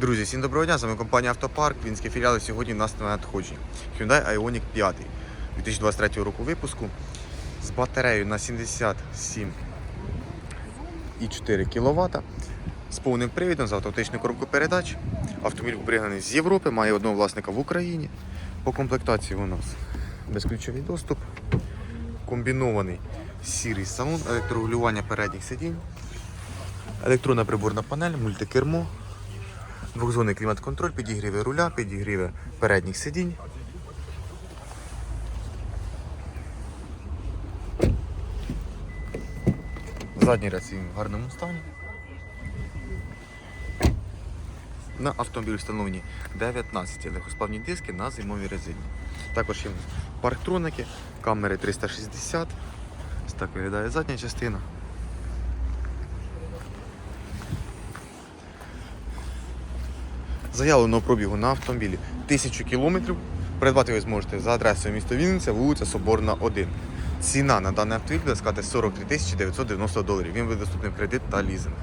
Друзі, всім доброго дня. З вами компанія Автопарк. Вінські філіали сьогодні у нас на надходженні. Hyundai Ioniq 5 2023 року випуску з батареєю на 77,4 кВт, з повним привідом, з автоматичною коробкою передач. Автомобіль пригнаний з Європи, має одного власника в Україні. По комплектації у нас безключовий доступ, комбінований сірий салон, електрорегулювання передніх сидінь, електронна приборна панель, мультикермо. Двохзонний клімат-контроль, підігріви руля, підігріви передніх сидінь. Задній ряд в гарному стані. На автомобілі встановлені 19 легкосплавні диски на зимовій резині. Також є парктроники, камери 360. Ось так виглядає задня частина. Заявленого пробігу на автомобілі 1000 кілометрів. Придбати ви зможете за адресою міста Вінниця, вулиця Соборна, 1. Ціна на даний автомобіль буде складати 43 тисячі 990 доларів. Він буде доступний в кредит та лізинг.